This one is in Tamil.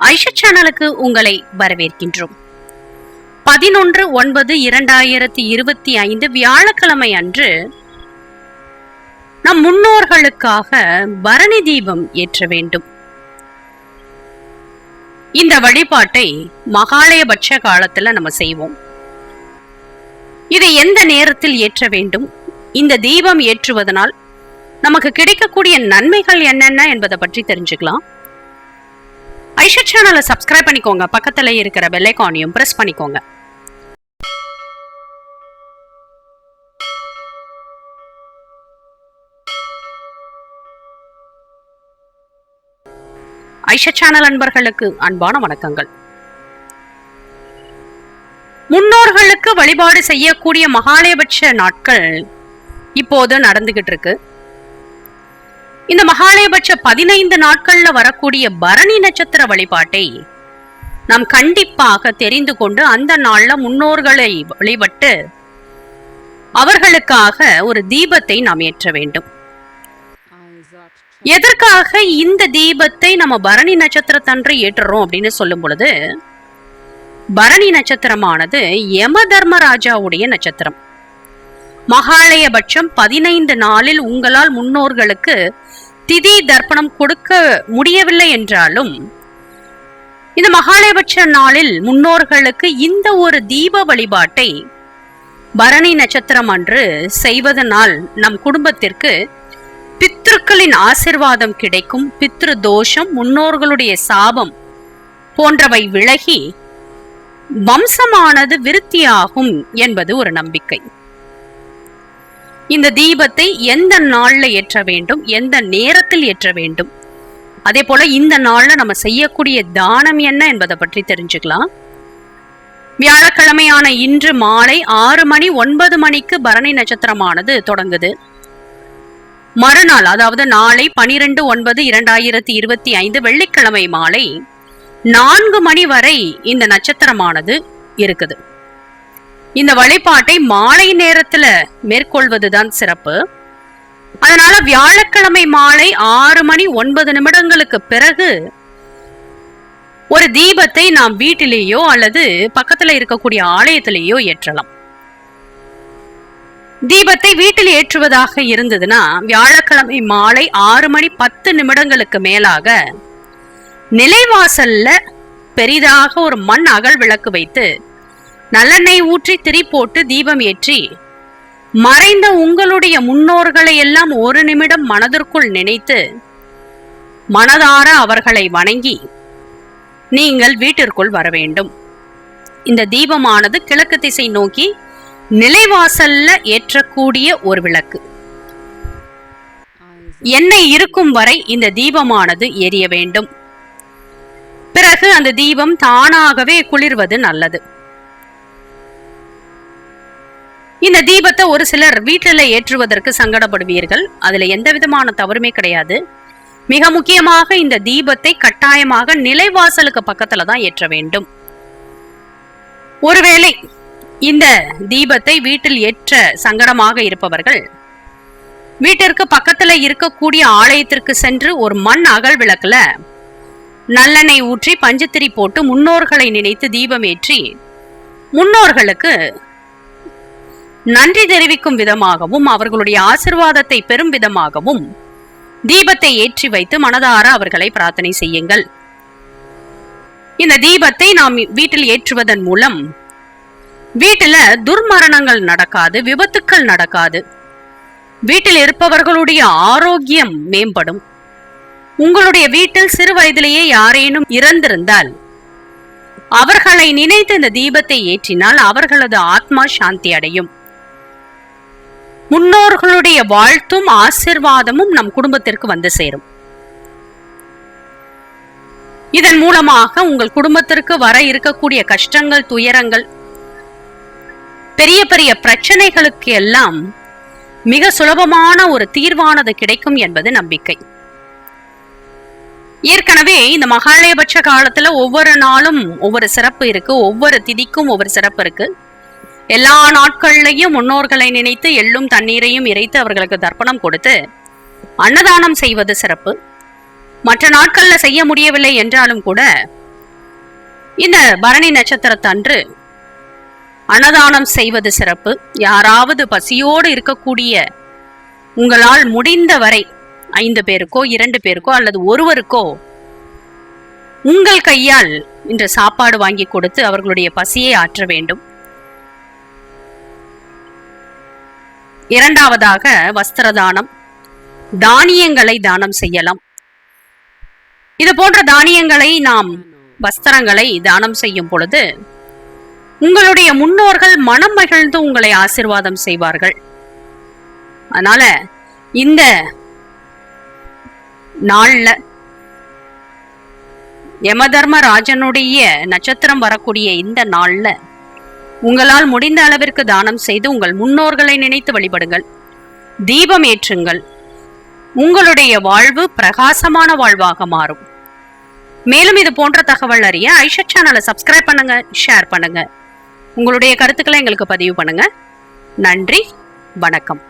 ஐஷா சேனலுக்கு உங்களை வரவேற்கின்றோம். பதினொன்று ஒன்பது இரண்டாயிரத்தி இருபத்தி ஐந்து வியாழக்கிழமை அன்று நம் முன்னோர்களுக்காக பரணி தீபம் ஏற்ற வேண்டும். இந்த வழிபாட்டை மகாலயபட்ச காலத்துல நம்ம செய்வோம். இதை எந்த நேரத்தில் ஏற்ற வேண்டும்? இந்த தீபம் ஏற்றுவதனால் நமக்கு கிடைக்கக்கூடிய நன்மைகள் என்னென்ன என்பதை பற்றி தெரிஞ்சுக்கலாம். ஐஷா சேனலை சப்ஸ்கிரைப் பண்ணிக்கோங்க. பக்கத்தில் இருக்கிற பெல் ஐகானையும் பிரஸ் பண்ணிக்கோங்க. ஐஷா சேனல் அன்பர்களுக்கு அன்பான வணக்கங்கள். முன்னோர்களுக்கு வழிபாடு செய்யக்கூடிய மகாலயபட்ச நாட்கள் இப்போது நடந்துகிட்டு இருக்கு. இந்த மகாலயபட்ச பதினைந்து நாட்கள்ல வரக்கூடிய பரணி நட்சத்திர வழிபாட்டை நாம் கண்டிப்பாக தெரிந்து கொண்டு அந்த நாள்ல முன்னோர்களை வழிபட்டு அவர்களுக்காக ஒரு தீபத்தை நாம் ஏற்ற வேண்டும். எதற்காக இந்த தீபத்தை நம்ம பரணி நட்சத்திரத்தன்று ஏற்றுறோம் அப்படின்னு சொல்லும் பொழுது பரணி நட்சத்திரமானது யம தர்மராஜாவுடைய நட்சத்திரம். மகாலயபட்சம் பதினைந்து நாளில் உங்களால் முன்னோர்களுக்கு திதி தர்ப்பணம் கொடுக்க முடியவில்லை என்றாலும் இந்த மகாலயபட்ச நாளில் முன்னோர்களுக்கு இந்த ஒரு தீப வழிபாட்டை பரணி நட்சத்திரம் அன்று செய்வதனால் நம் குடும்பத்திற்கு பித்ருக்களின் ஆசிர்வாதம் கிடைக்கும் பித்ரு தோஷம் முன்னோர்களுடைய சாபம் போன்றவை விலகி வம்சமானது விருத்தியாகும் என்பது ஒரு நம்பிக்கை. இந்த தீபத்தை எந்த நாள்ல ஏற்ற வேண்டும்? எந்த நேரத்தில் ஏற்ற வேண்டும்? அதே போல இந்த நாள்ல நம்ம செய்யக்கூடிய தானம் என்ன என்பதை பற்றி தெரிஞ்சுக்கலாம். வியாழக்கிழமையான இன்று மாலை ஆறு மணி ஒன்பது மணிக்கு பரணி நட்சத்திரமானது தொடங்குது. மறுநாள் அதாவது நாளை பனிரெண்டு ஒன்பது இரண்டாயிரத்தி இருபத்தி ஐந்து வெள்ளிக்கிழமை மாலை நான்கு மணி வரை இந்த நட்சத்திரமானது இருக்குது. இந்த வழிபாட்டை மாலை நேரத்துல மேற்கொள்வதுதான் சிறப்பு. அதனால வியாழக்கிழமை மாலை ஆறு மணி ஒன்பது நிமிடங்களுக்கு பிறகு ஒரு தீபத்தை நாம் வீட்டிலேயோ அல்லது பக்கத்துல இருக்கக்கூடிய ஆலயத்திலேயோ ஏற்றலாம். தீபத்தை வீட்டில் ஏற்றுவதாக இருந்ததுன்னா வியாழக்கிழமை மாலை ஆறு மணி பத்து நிமிடங்களுக்கு மேலாக நிலைவாசல்ல பெரிதாக ஒரு மண் அகல் விளக்கு வைத்து நல்லெண்ணெய் ஊற்றி திரி போட்டு தீபம் ஏற்றி மறைந்த உங்களுடைய முன்னோர்களை எல்லாம் ஒரு நிமிடம் மனதிற்குள் நினைத்து மனதார அவர்களை வணங்கி நீங்கள் வீட்டிற்குள் வர வேண்டும். இந்த தீபமானது கிழக்கு திசை நோக்கி நிலைவாசல்ல ஏற்றக்கூடிய ஒரு விளக்கு. எண்ணெய் இருக்கும் வரை இந்த தீபமானது எரிய வேண்டும். பிறகு அந்த தீபம் தானாகவே குளிர்வது நல்லது. இந்த தீபத்தை ஒரு சிலர் வீட்டில் ஏற்றுவதற்கு சங்கடப்படுவீர்கள். அதுல எந்த விதமான தவறுமே கிடையாது. மிக முக்கியமாக இந்த தீபத்தை கட்டாயமாக நிலைவாசலுக்கு பக்கத்துல தான் ஏற்ற வேண்டும். ஒருவேளை இந்த தீபத்தை வீட்டில் ஏற்ற சங்கடமாக இருப்பவர்கள் வீட்டிற்கு பக்கத்துல இருக்கக்கூடிய ஆலயத்திற்கு சென்று ஒரு மண் அகல் விளக்குல நல்லெண்ணெய் ஊற்றி பஞ்சுத்திரி போட்டு முன்னோர்களை நினைத்து தீபம் ஏற்றி முன்னோர்களுக்கு நன்றி தெரிவிக்கும் விதமாகவும் அவர்களுடைய ஆசிர்வாதத்தை பெறும் விதமாகவும் தீபத்தை ஏற்றி வைத்து மனதார அவர்களை பிரார்த்தனை செய்யுங்கள். இந்த தீபத்தை நாம் வீட்டில் ஏற்றுவதன் மூலம் வீட்டில துர்மரணங்கள் நடக்காது விபத்துக்கள் நடக்காது. வீட்டில் இருப்பவர்களுடைய ஆரோக்கியம் மேம்படும். உங்களுடைய வீட்டில் சிறு வயதிலேயே யாரேனும் இறந்திருந்தால் அவர்களை நினைத்து இந்த தீபத்தை ஏற்றினால் அவர்களது ஆத்மா சாந்தி அடையும். முன்னோர்களுடைய வாழ்த்தும் ஆசிர்வாதமும் நம் குடும்பத்திற்கு வந்து சேரும். இதன் மூலமாக உங்கள் குடும்பத்திற்கு வர இருக்கக்கூடிய கஷ்டங்கள் துயரங்கள் பெரிய பெரிய பிரச்சனைகளுக்கு எல்லாம் மிக சுலபமான ஒரு தீர்வானது கிடைக்கும் என்பது நம்பிக்கை. ஏற்கனவே இந்த மகாலயபட்ச காலத்துல ஒவ்வொரு நாளும் ஒவ்வொரு சிறப்பு இருக்கு ஒவ்வொரு திதிக்கும் ஒவ்வொரு சிறப்பு இருக்கு. எல்லா நாட்கள்லையும் முன்னோர்களை நினைத்து எள்ளும் தண்ணீரையும் இறைத்து அவர்களுக்கு தர்ப்பணம் கொடுத்து அன்னதானம் செய்வது சிறப்பு. மற்ற நாட்கள்ல செய்ய முடியவில்லை என்றாலும் கூட இந்த பரணி நட்சத்திரத்தன்று அன்னதானம் செய்வது சிறப்பு. யாராவது பசியோடு இருக்கக்கூடிய உங்களால் முடிந்த வரை ஐந்து பேருக்கோ இரண்டு பேருக்கோ அல்லது ஒருவருக்கோ உங்கள் கையால் இன்று சாப்பாடு வாங்கி கொடுத்து அவர்களுடைய பசியை ஆற்ற வேண்டும். இரண்டாவதாக வஸ்திர தானம் தானியங்களை தானம் செய்யலாம். இது போன்ற தானியங்களை நாம் வஸ்திரங்களை தானம் செய்யும் பொழுது உங்களுடைய முன்னோர்கள் மனம் மகிழ்ந்து உங்களை ஆசிர்வாதம் செய்வார்கள். அதனால இந்த நாள்ல யமதர்ம ராஜனுடைய நட்சத்திரம் வரக்கூடிய இந்த நாள்ல உங்களால் முடிந்த அளவிற்கு தானம் செய்து உங்கள் முன்னோர்களை நினைத்து வழிபடுங்கள். தீபம் ஏற்றுங்கள். உங்களுடைய வாழ்வு பிரகாசமான வாழ்வாக மாறும். மேலும் இது போன்ற தகவல் அறிய ஐஷா சேனலை சப்ஸ்கிரைப் பண்ணுங்க ஷேர் பண்ணுங்க. உங்களுடைய கருத்துக்களை எங்களுக்கு பதிவு பண்ணுங்க. நன்றி வணக்கம்.